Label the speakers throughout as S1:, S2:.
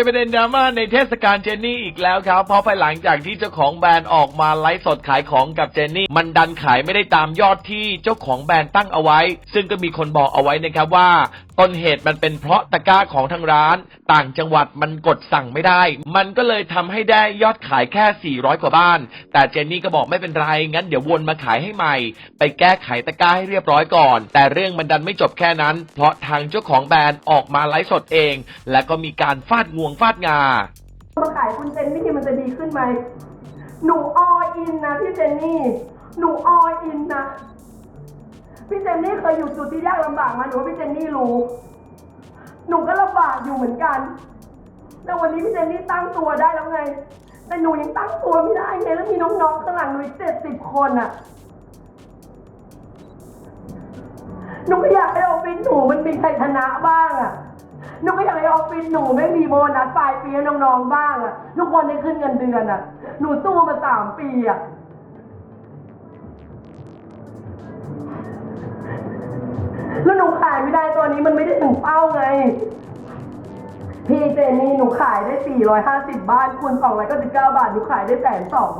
S1: เป็นประเด็นดราม่าในเทศกาลเจนนี่อีกแล้วครับ เพราะภายหลังจากที่เจ้าของแบรนด์ออกมาไลฟ์สดขายของกับเจนนี่ มันดันขายไม่ได้ตามยอดที่เจ้าของแบรนด์ตั้งเอาไว้ ซึ่งก็มีคนบอกเอาไว้นะครับว่าต้นเหตุมันเป็นเพราะตะกร้าของทางร้าน ต่างจังหวัดมันกดสั่งไม่ได้ มันก็เลยทำให้ได้ยอดขายแค่ 400 กว่าบ้าน แต่เจนนี่ก็บอกไม่เป็นไร งั้นเดี๋ยววนมาขายให้ใหม่ ไปแก้ไขตะกร้าให้เรียบร้อยก่อน แต่เรื่องมันดันไม่จบแค่นั้น เพราะทางเจ้าของแบรนด์ออกมาไลฟ์สดเอง และก็มีการฟาดงวงฟาดงา
S2: มาขายคุณเจนนี่มันจะดีขึ้นไหม หนูออินนะพี่เจนนี่ หนูออินนะ พี่เจนนี่เคยอยู่จุดที่ยากลำบากมาหนูว่าพี่เจนนี่รู้ หนูก็ลำบากอยู่เหมือนกัน แต่วันนี้พี่เจนนี่ตั้งตัวได้แล้วไง แต่หนูยังตั้งตัวไม่ได้ไงแล้วมีน้องๆข้างหลังหนูเจ็ดสิบคนอะหนูก็อยากให้ออฟฟิศหนูมันมีชัยชนะบ้างอะ หนูก็อยากให้ออฟฟิศหนูไม่มีโบนัสปลายปีให้น้องๆบ้างอะทุกคนได้ขึ้นเงินเดือนอะหนูสู้มาสามปีอะแล้วหนูขายไม่ได้ตัวนี้มันไม่ได้ถึงเป้าไง พี่เจนี่หนูขายได้ 450บ้านคูณ299 บาท หนูขายได้แสนสอง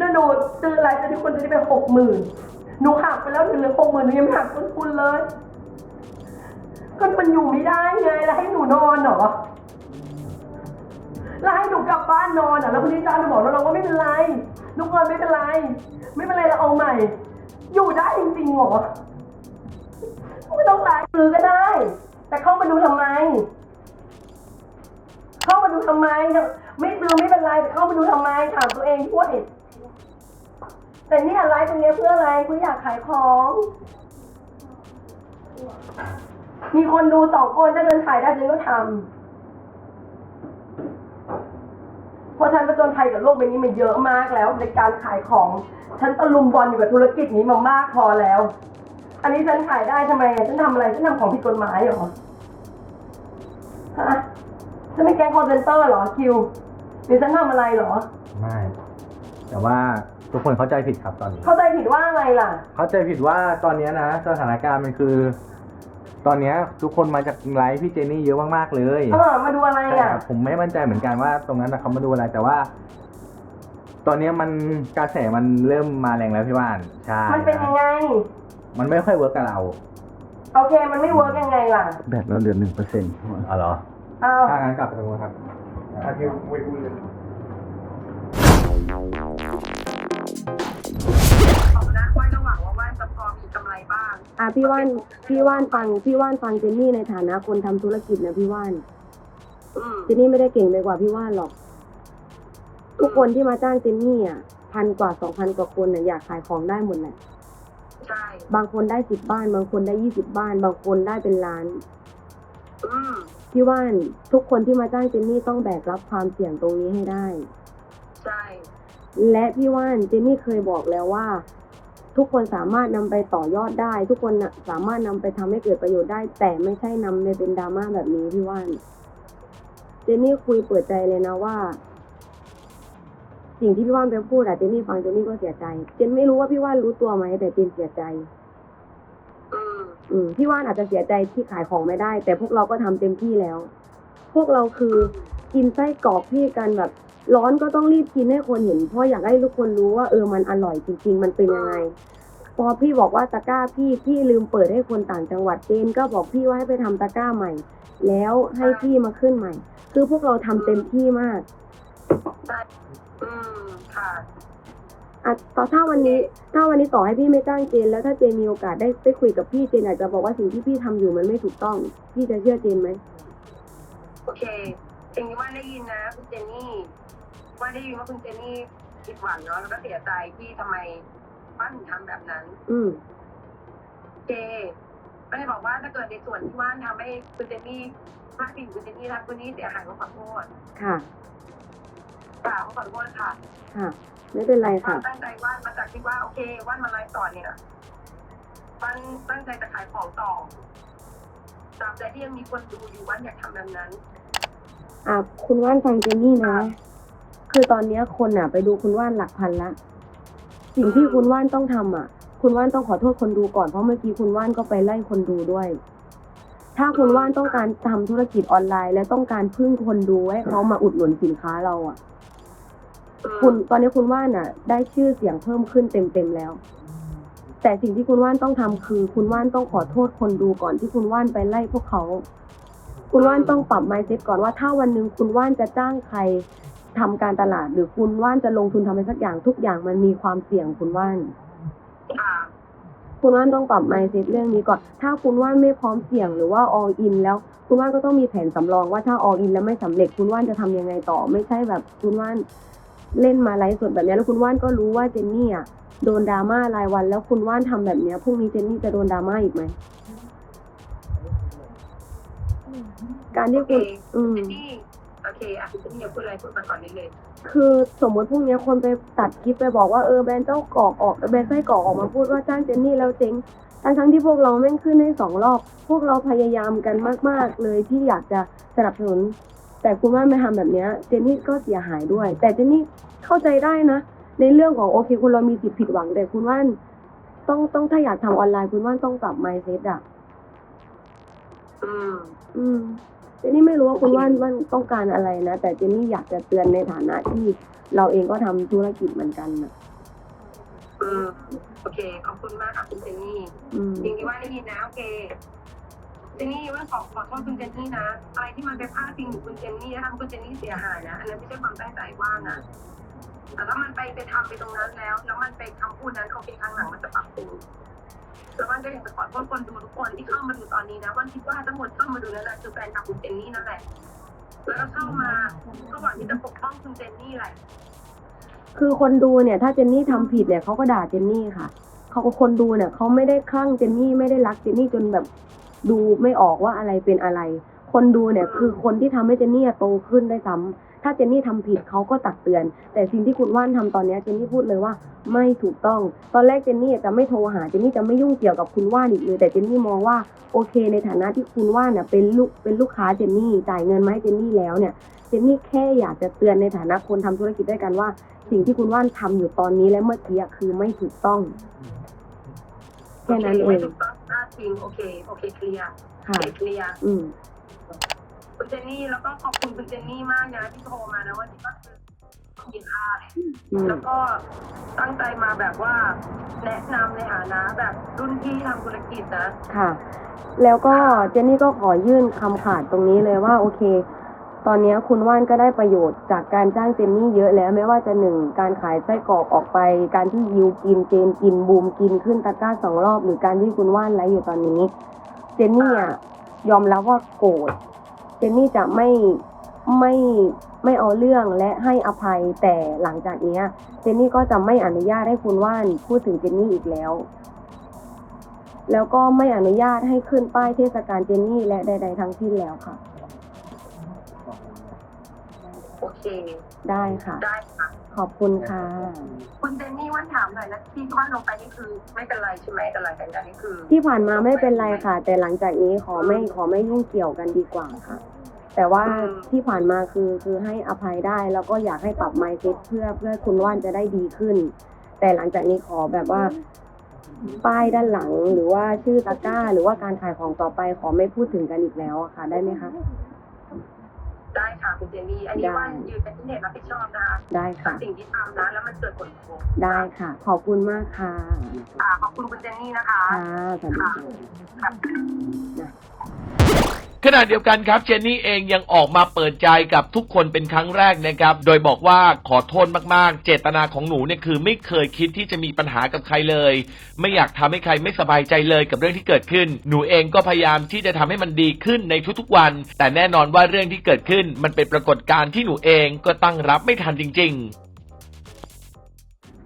S2: นั่นหนูซื้ออะไรจะทุกคนจะได้ไปหกหมื่นหนูหักไปแล้วถึงเหลือหกหมื่นหนูยังไม่หักต้นทุนเลย ก็มันอยู่ไม่ได้ไงแล้วให้หนูนอนเหรอแล้วให้หนูกลับบ้านนอนอะแล้วคุณนิจาหนูบอกน้องๆว่าไม่เป็นไรลูกเงินไม่เป็นไร ไม่เป็นไรเราเอาใหม่ อยู่ได้จริงๆเหรอไม่ต้องไลฟ์ซื้อก็ได้ แต่เข้ามาดูทำไม เข้ามาดูทำไม ไม่ซื้อไม่เป็นไรแต่เข้ามาดูทำไมถามตัวเองด้วยแต่เนี่ยไลฟ์ตรงนี้เพื่ออะไรเพื่ออยากขายของ มีคนดูสองคนถ้าเดินขายได้ฉันก็ทำเพราะฉันประจนภัยกับโลกใบนี้มันเยอะมากแล้ว ในการขายของ ฉันตะลุมบอลอยู่กับธุรกิจนี้มามากพอแล้ว อันนี้ฉันขายได้ทำไมอะฉันทำอะไรฉันทำของผิดกฎหมายเหรอฮะฉันเป็นแก๊งคอร์เซนเตอร์เหรอคิวหรือฉันทำอะไรเหรอ
S3: ไม่ แต่ว่าทุกคนเข้าใจผิดครับตอนนี้
S2: เข้าใจผิดว่าอะไรล่ะ
S3: เข้าใจผิดว่าตอนเนี้ยนะ สถานการณ์มันคือ ตอนเนี้ยทุกคนมาจากไลฟ์พี่เจนนี่เยอะมากๆเลย
S2: เออ มาดูอะไร
S3: ใช่
S2: อะ
S3: ครับผมไม่มั่นใจเหมือนกันว่าตรงนั้นนะเขามาดูอะไรแต่ว่า ตอนเนี้ยมันกระแสมันเริ่มมาแรงแล้วพี่ว่านใช่
S2: มันเป็นยังไง
S3: มันไม่ค่อยเวิร์กกับเรา
S2: โอเค มันไม่เวิร์กยังไงล่ะ
S4: แบตเราเหลือหนึ่งเปอร์เซ็นต์
S3: อ๋อเหรอ
S2: อ้าว
S3: ถ้างั้นกลับไปตรงนู้นครับถ้าพี่ไม่
S2: ว่านก็หวังว่าว่านจะพอมีกำไรบ้าง
S5: อะพี่ว่านพี่ว่านฟังพี่ว่านฟังเจนนี่ในฐานะคนทำธุรกิจนะพี่ว่าน
S2: อืม
S5: เจนนี่ไม่ได้เก่งไปกว่าพี่ว่านหรอก ทุกคนที่มาจ้างเจนนี่อะพันกว่าสองพันกว่าคนน่ะอยากขายของได้หมดแหละ
S2: ใช่
S5: บางคนได้สิบบ้าน บางคนได้ยี่สิบบ้าน บางคนได้เป็นล้าน
S2: อืม
S5: พี่ว่านทุกคนที่มาจ้างเจนนี่ต้องแบกรับความเสี่ยงตรงนี้ให้ได้
S2: ใช่
S5: และพี่ว่านเจนนี่เคยบอกแล้วว่า ทุกคนสามารถนำไปต่อยอดได้ ทุกคนนะสามารถนำไปทำให้เกิดประโยชน์ได้ แต่ไม่ใช่นำไปเป็นดราม่าแบบนี้พี่ว่านเจนนี่คุยเปิดใจเลยนะว่า สิ่งที่พี่ว่านไปพูดอะเจนนี่ฟังเจนนี่ก็เสียใจ เจนไม่รู้ว่าพี่ว่านรู้ตัวไหมแต่เจนเสียใจ
S2: อืม
S5: อืมพี่ว่านอาจจะเสียใจที่ขายของไม่ได้ แต่พวกเราก็ทำเต็มที่แล้ว พวกเราคือกินไส้กรอกพี่กันแบบ ร้อนก็ต้องรีบกินให้คนเห็นเพราะอยากให้ทุกคนรู้ว่าเออมันอร่อยจริง ๆ มันเป็นยังไง พอพี่บอกว่าตะกร้าพี่พี่ลืมเปิดให้คนต่างจังหวัดเจนก็บอกพี่ว่าให้ไปทำตะกร้าใหม่ แล้วให้พี่มาขึ้นใหม่ คือพวกเราทำเต็มที่มาก
S2: ใช่อืมค่ะ
S5: อะต่อถ้าวันนี้ ถ้าวันนี้ต่อให้พี่ไม่จ้างเจน แล้วถ้าเจนมีโอกาสได้ได้คุยกับพี่เจนอาจจะบอกว่าสิ่งที่พี่ทำอยู่มันไม่ถูกต้อง พี่จะเชื่อเจนไหม
S2: โอเค สิ่งที่ว่านได้ยินนะคุณเจนนี่ว่านได้ยินว่าคุณเจนนี่ผิดหวังเนาะแล้วก็เสียใจที่ทำไมว่านถึงทำแบบนั้น
S5: อืม
S2: โอเคไม่ได้บอกว่าถ้าเกิดในส่วนที่ว่านทำให้คุณเจนนี่พลาดพิงคุณเจนนี่ทำคุณนี่เสียหายก็ขอโทษ
S5: ค่ะ
S2: กล่าวขอโทษค่ะ
S5: ค่ะ ไม่เป็นไร
S2: ควา
S5: ค่ะ
S2: มตั้งใจว่านมาจากที่ว่าโอเคว่านมาไลฟ์ต่อเนี่ยว่านตั้งใจจะขายของต่อตราบใดที่ยังมีคนดูอยู่ว่านอยากทำแบบนั้น
S5: อะคุณว่านฟังเจนนี่นะ คือตอนเนี้ยคนอะ ไปดูคุณว่านหลักพันละ สิ่งที่คุณว่านต้องทำอะ คุณว่านต้องขอโทษคนดูก่อนเพราะเมื่อกี้คุณว่านก็ไปไล่คนดูด้วยท
S2: ถ้าคุณว่านต้องการทำธุรกิจออนไลน์ และต้องการพึ่งคนดูให้เขามาอุดหนุนสินค้าเราอะ คุณตอนนี้คุณว่านอะ ได้ชื่อเสียงเพิ่มขึ้นเต็มๆแล้ว แต่สิ่งที่คุณว่านต้องทำคือ คุณว่านต้องขอโทษคนดูก่อนที่คุณว่านไปไล่พวกเขา คุณว่านต้องปรับ mindset ก่อนว่าถ้าวันหนึ่งคุณว่านจะจ้างใครทำการตลาด หรือคุณว่านจะลงทุนทำอะไรสักอย่างทุกอย่างมันมีความเสี่ยงคุณว่าน
S6: ค่ะ
S2: คุณว่านต้องปรับ mindset เรื่องนี้ก่อน ถ้าคุณว่านไม่พร้อมเสี่ยงหรือว่า all in แล้ว คุณว่านก็ต้องมีแผนสำรองว่าถ้า all in แล้วไม่สำเร็จ คุณว่านจะทำยังไงต่อ ไม่ใช่แบบ คุณว่านเล่นมาไลฟ์สดแบบนี้แล้วคุณว่านก็รู้ว่าเจนนี่อะโดนดราม่ารายวัน แล้วคุณว่านทำแบบนี้พรุ่งนี้เจนนี่จะโดนดราม่าอีกไหม การที่คุณอืม
S6: เจนนี่โอเคอะเจนนี่อย่าพูดอะไรพูดมาก่อนนี้เลย
S2: คือสมมติพรุ่งนี้คนไปตัดคลิปไปบอกว่าเออแบรนด์เจ้ากรอกออกแบรนด์ไส้กรอกออกมาพูดว่าจ้างเจนนี่แล้วเจ๊งทั้งทั้งๆที่พวกเราแม่งขึ้นให้สองรอบ พวกเราพยายามกันมาก ๆ เลยที่อยากจะสนับสนุน แต่คุณว่าไม่ทำแบบเนี้ยเจนนี่ก็เสียหายด้วย แต่เจนนี่เข้าใจได้นะ ในเรื่องของโอเคคุณเรามีสิทธิ์ผิดหวัง แต่คุณว่าต้องต้องถ้าอยากทำออนไลน์คุณว่าต้องปรับ mindset อะ
S6: อืม
S2: อืมเจนนี่ไม่รู้ว่าคุณว่านว่านต้องการอะไรนะ แต่เจนนี่อยากจะเตือนในฐานะที่เราเองก็ทำธุรกิจเหมือนกันนะ
S6: อืมโอเค ขอบคุณมากค่ะคุณเจนนี่
S2: อืม
S6: จริงที่ว่าได้ยินนะโอเคเจนนี่ว่าขอขอโทษคุณเจนนี่นะอะไรที่มันเป็นพลาดพิงของคุณเจนนี่แล้วทำคุณเจนนี่เสียหายนะอันนั้นไม่ใช่ความตั้งใจว่านะแต่ถ้ามันไปไปทำไปตรงนั้นแล้ว แล้วมันไปคำพูดนั้นโอเคครั้งหลังมันจะปรับปรุง แล้ววันก็อยากจะขอโทษคนดูทุกคนที่เข้ามาดูตอนนี้นะวันคิดว่าทั้งหมดเข้ามาดูนั่นแหละคือแฟนคลับคุณเจนนี่นั่นแหละ แล้วก็เข้ามาก็หวังที่จะปกป้องคุณเจนนี่แหละ
S2: คือคนดูเนี่ย ถ้าเจนนี่ทำผิดเนี่ยเขาก็ด่าเจนนี่ค่ะเขาก็คนดูเนี่ยเขาไม่ได้คลั่งเจนนี่ไม่ได้รักเจนนี่จนแบบดูไม่ออกว่าอะไรเป็นอะไร คนดูเนี่ยคือคนที่ทำให้เจนนี่โตขึ้นได้วยซ้ำถ้าเจนนี่ทำผิดเขาก็ตักเตือน แต่สิ่งที่คุณว่านทำตอนเนี้ยเจนนี่พูดเลยว่าไม่ถูกต้อง ตอนแรกเจนนี่จะไม่โทรหาเจนนี่จะไม่ยุ่งเกี่ยวกับคุณว่านอีกเลย แต่เจนนี่มองว่าโอเค ในฐานะที่คุณว่านเนี่ยเป็นลูกเป็นลูกค้าเจนนี่จ่ายเงินมาให้เจนนี่แล้วเนี่ยเจนนี่แค่อยากจะเตือนในฐานะคนทำธุรกิจด้วยกันว่า สิ่งที่คุณว่านทำอยู่ตอนนี้และเมื่อกี้อะคือไม่ถูกต้องแค่นั้นเอ
S6: ไม่
S2: ง
S6: ถูกต้องพลาดจริงโอเคโอเคเคลียร์
S2: ค่ะ
S6: เคลียร์
S2: อืม
S6: คุณ เจนนี่แล้วก็ขอบคุณคุณเจนนี่มากนะที่โทรมานะวันนี้ก็คือมีค่าเลย
S2: อืม
S6: แล้วก็ตั้งใจมาแบบว่า แนะนำในฐานะแบบรุ่นพี่ทำธุรกิจนะ
S2: ค่ะ แล้วก็เจนนี่ก็ขอยื่นคำขาดตรงนี้เลยว่าโอเค ตอนนี้คุณว่านก็ได้ประโยชน์จากการจ้างเจนนี่เยอะแล้วไม่ว่าจะหนึ่งการขายไส้กรอกออกไป การที่ยิวกินเจนกินบูมกินขึ้นตะกร้าสองรอบ หรือการที่คุณว่านไลฟ์อยู่ตอนนี้ เจนนี่อะยอมรับว่าโกรธ เจนนี่จะไม่ไม่ไม่เอาเรื่องและให้อภัยแต่หลังจากเนี้ยเจนนี่ก็จะไม่อนุญาตให้คุณว่านพูดถึงเจนนี่อีกแล้ว แล้วก็ไม่อนุญาตให้ขึ้นป้ายเทศกาลเจนนี่และใด ๆ ทั้งสิ้นแล้วค่ะ
S6: โอเค
S2: ได้ค่ะ
S6: ได้ค่ะ
S2: ขอบคุณค่ะ
S6: คุณเจนนี่วันถามหน่อยนะที่ว่าลงไปนี่คือ ไม่เป็นไรใช่ไหมแต่หลังจากนั้นนี่คือ
S2: ที่ผ่านมาไม่เป็นไรค่ะ แต่หลังจากนี้ขอไม่ขอไม่ยุ่งเกี่ยวกันดีกว่าค่ะ แต่ว่าที่ผ่านมาคือคือให้อภัยได้ แล้วก็อยากให้ปรับ mindset เพื่อเพื่อคุณว่านจะได้ดีขึ้น แต่หลังจากนี้ขอแบบว่า ป้ายด้านหลังหรือว่าชื่อตะกร้า หรือว่าการขายของต่อไปขอไม่พูดถึงกันอีกแล้วอะค่ะ ได้ไหมคะ
S6: ได้ค่ะคุณเจนนี่อันนี้
S2: ได้
S6: ว่ายืนเป็นที่เน็ตรับผิดชอบนะคะ
S2: ได้
S6: กับ
S2: ค่ะ
S6: สิ่งที่ทำนะแล้วมันเกิดผลกระทบ
S2: ได้ค่ะ ขอบคุณมากค่ะ
S6: ค่ะขอบคุณคุณเจนนี่นะคะ
S2: ค่ะสวัสดีค่ะ
S6: ค่ะ
S1: ขณะเดียวกันครับเจนนี่เองยังออกมาเปิดใจกับทุกคนเป็นครั้งแรกนะครับ โดยบอกว่าขอโทษมากๆ เจตนาของหนูเนี่ยคือไม่เคยคิดที่จะมีปัญหากับใครเลย ไม่อยากทำให้ใครไม่สบายใจเลยกับเรื่องที่เกิดขึ้น หนูเองก็พยายามที่จะทำให้มันดีขึ้นในทุกๆวัน แต่แน่นอนว่าเรื่องที่เกิดขึ้น มันเป็นปรากฏการณ์ที่หนูเองก็ตั้งรับไม่ทันจริง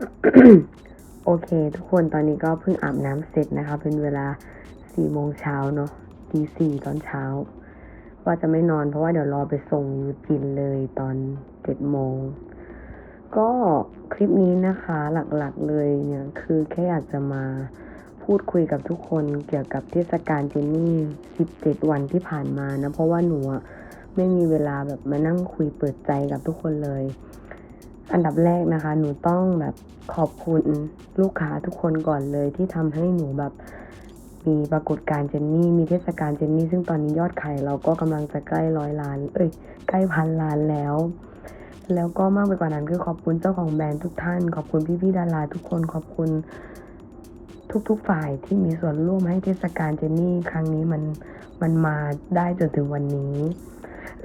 S1: ๆ
S2: โอเค ทุกคนตอนนี้ก็เพิ่งอาบน้ำเสร็จนะคะ เป็นเวลาสี่โมงเช้าเนาะ ตีสี่ตอนเช้า ว่าจะไม่นอนเพราะว่าเดี๋ยวรอไปส่งยูจินเลยตอนเจ็ดโมง ก็คลิปนี้นะคะหลักๆเลยเนี่ยคือแค่อยากจะมาพูดคุยกับทุกคนเกี่ยวกับเทศกาลเจนนี่สิบเจ็ดวันที่ผ่านมานะ เพราะว่าหนูไม่มีเวลาแบบมานั่งคุยเปิดใจกับทุกคนเลย อันดับแรกนะคะ หนูต้องแบบขอบคุณลูกค้าทุกคนก่อนเลยที่ทำให้หนูแบบ
S5: มีปรากฏการเจนนี่ มีเทศกาลเจนนี่ ซึ่งตอนนี้ยอดขายเราก็กำลังจะใกล้ร้อยล้าน เอ้ย ใกล้พันล้านแล้ว แล้วก็มากไปกว่านั้นคือขอบคุณเจ้าของแบรนด์ทุกท่าน ขอบคุณพี่ๆดาราทุกคน ขอบคุณทุกๆฝ่ายที่มีส่วนร่วมให้เทศกาลเจนนี่ ครั้งนี้มันมันมาได้จนถึงวันนี้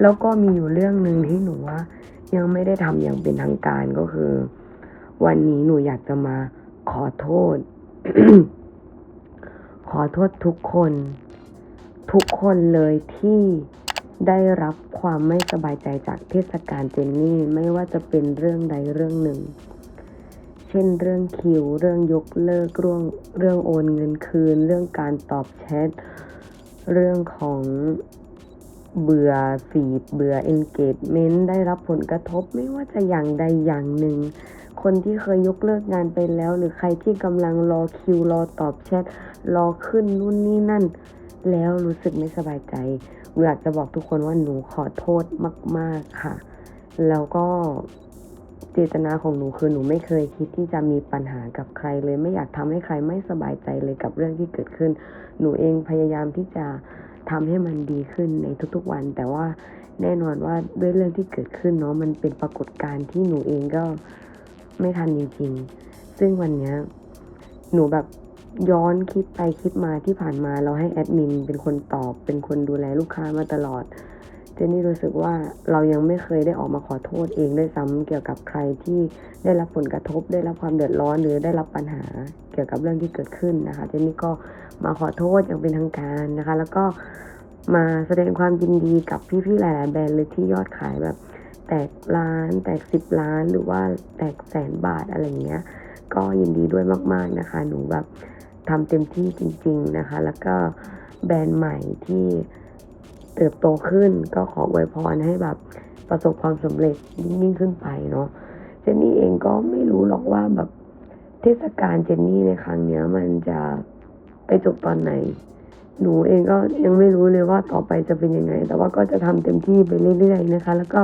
S5: แล้วก็มีอยู่เรื่องหนึ่งที่หนูว่ายังไม่ได้ทำอย่างเป็นทางการก็คือ วันนี้หนูอยากจะมาขอโทษ ขอโทษทุกคน ทุกคนเลยที่ได้รับความไม่สบายใจจากเทศกาลเจนนี่ไม่ว่าจะเป็นเรื่องใดเรื่องหนึ่ง เช่นเรื่องคิว เรื่องยกเลิกเรื่องเรื่องโอนเงินคืน เรื่องการตอบแชท เรื่องของเบื่อฟีดเบื่อ engagement ได้รับผลกระทบไม่ว่าจะอย่างใดอย่างหนึ่ง คนที่เคยยกเลิกงานไปแล้ว หรือใครที่กำลังรอคิวรอตอบแชทรอขึ้นนู่นนี่นั่น แล้วรู้สึกไม่สบายใจหนูอยากจะบอกทุกคนว่าหนูขอโทษมาก ๆค่ะ แล้วก็เจตนาของหนูคือหนูไม่เคยคิดที่จะมีปัญหากับใครเลย ไม่อยากทำให้ใครไม่สบายใจเลยกับเรื่องที่เกิดขึ้น หนูเองพยายามที่จะทำให้มันดีขึ้นในทุกๆวัน แต่ว่าแน่นอนว่าด้วยเรื่องที่เกิดขึ้นเนาะมันเป็นปรากฏการณ์ที่หนูเองก็ ไม่ทันจริงๆ ซึ่งวันเนี้ยหนูแบบย้อนคิดไปคิดมาที่ผ่านมาเราให้แอดมินเป็นคนตอบ เป็นคนดูแลลูกค้ามาตลอด เจนนี่รู้สึกว่าเรายังไม่เคยได้ออกมาขอโทษเองด้วยซ้ำเกี่ยวกับใครที่ได้รับผลกระทบ ได้รับความเดือดร้อนหรือได้รับปัญหาเกี่ยวกับเรื่องที่เกิดขึ้นนะคะ เจนนี่ก็มาขอโทษอย่างเป็นทางการนะคะ แล้วก็มาแสดงความยินดีกับพี่ๆหลาย ๆ แบรนด์เลยที่ยอดขายแบบ แตกล้าน แตกสิบล้าน หรือว่าแตกแสนบาทอะไรเงี้ย ก็ยินดีด้วยมาก ๆนะคะ หนูแบบทำเต็มที่จริง ๆนะคะ แล้วก็แบรนด์ใหม่ที่เติบโตขึ้นก็ขออวยพรให้แบบประสบความสำเร็จยิ่งขึ้นไปเนาะเจนนี่เองก็ไม่รู้หรอกว่าแบบเทศกาลเจนนี่ในครั้งเนี้ย มันจะไปจบตอนไหน หนูเองก็ยังไม่รู้เลยว่าต่อไปจะเป็นยังไง แต่ว่าก็จะทำเต็มที่ไปเรื่อยๆนะคะ แล้วก็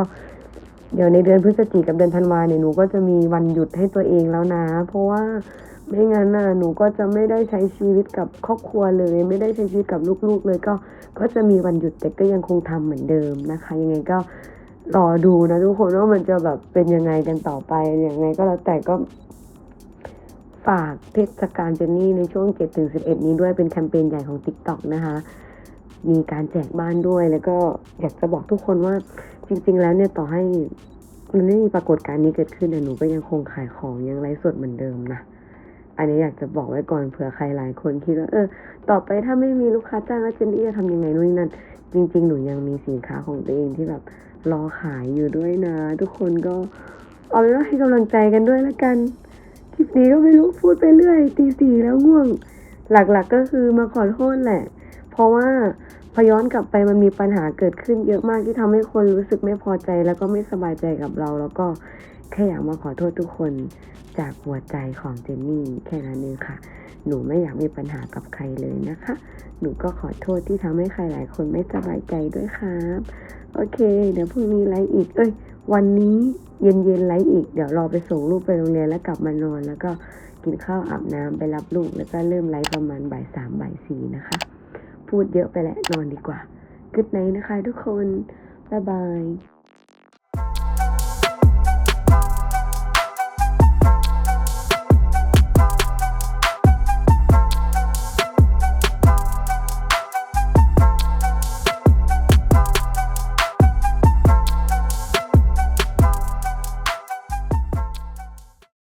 S5: เดี๋ยวในเดือนพฤศจิกกับเดือนธันวาเนี่ยหนูก็จะมีวันหยุดให้ตัวเองแล้วนะ เพราะว่าไม่งั้นน่ะหนูก็จะไม่ได้ใช้ชีวิตกับครอบครัวเลย ไม่ได้ใช้ชีวิตกับลูกๆ เลยก็ก็จะมีวันหยุดแต่ก็ยังคงทำเหมือนเดิมนะคะ ยังไงก็รอดูนะทุกคนว่ามันจะแบบเป็นยังไงกันต่อไปยังไงก็แล้วแต่ก็ฝากเทศกาลเจนนี่ในช่วง 7-11 นี้ด้วยเป็นแคมเปญใหญ่ของ TikTok นะคะ มีการแจกบ้านด้วย แล้วก็อยากจะบอกทุกคนว่าจริง ๆ แล้วเนี่ยต่อให้มันไม่มีปรากฏการณ์นี้เกิดขึ้นแต่หนูก็ยังคงขายของยังไลฟ์สดเหมือนเดิมนะอันนี้อยากจะบอกไว้ก่อนเผื่อใครหลายคนคิดว่าเออ ต่อไปถ้าไม่มีลูกค้าจ้างแล้วเจนนี่จะทำยังไงนู่นนนั่นจริง ๆ หนูยังมีสินค้าของตัวเองที่แบบรอขายอยู่ด้วยนะ ทุกคนก็เอาเป็นว่าให้กำลังใจกันด้วยละกันคลิปนี้ก็ไม่รู้พูดไปเรื่อยตีสี่แล้วง่วง หลักๆก็คือมาขอโทษแหละ เพราะว่าพอย้อนกลับไปมันมีปัญหาเกิดขึ้นเยอะมากที่ทำให้คนรู้สึกไม่พอใจ แล้วก็ไม่สบายใจกับเรา แล้วก็แค่อยากมาขอโทษทุกคนจากหัวใจของเจนนี่แค่นั้นเองค่ะ หนูไม่อยากมีปัญหากับใครเลยนะคะ หนูก็ขอโทษที่ทำให้ใครหลายคนไม่สบายใจด้วยครับ โอเค เดี๋ยวพรุ่งนี้ไลฟ์อีก เอ้ย วันนี้เย็นเย็นๆไลฟ์อีก เดี๋ยวรอไปส่งลูกไปโรงเรียนแล้วกลับมานอน แล้วก็กินข้าวอาบน้ำไปรับลูก แล้วก็เริ่มไลฟ์ประมาณบ่ายสามบ่ายสี่นะคะ พูดเยอะไปแล้วนอนดีกว่า good night นะคะทุกคน บ๊ายบาย